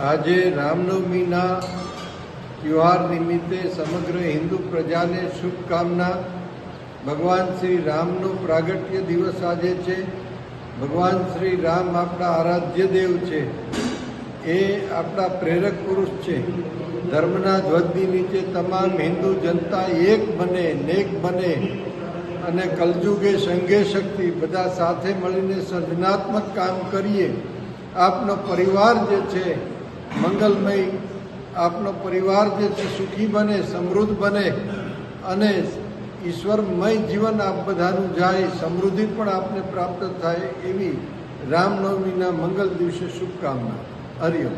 આજે રામનવમીના તહેવાર નિમિત્તે સમગ્ર હિન્દુ પ્રજાને શુભકામના. ભગવાન શ્રી રામનો પ્રાગટ્ય દિવસ આજે છે. ભગવાન શ્રી રામ આપણા આરાધ્ય દેવ છે. એ આપણા પ્રેરક પુરુષ છે. ધર્મના ધ્વજની નીચે તમામ હિન્દુ જનતા એક બને, નેક બને અને કલજુગે સંઘે શક્તિ બધા સાથે મળીને સર્જનાત્મક કામ કરીએ. આપનો પરિવાર જે છે મંગલમય આપનો પરિવાર જે છે, સુખી બને, સમૃદ્ધ બને અને ઈશ્વરમય જીવન આપ બધાનું જાય, સમૃદ્ધિ પણ આપને પ્રાપ્ત થાય એવી રામનવમીના મંગલ દિવસે શુભકામના. હરિઓમ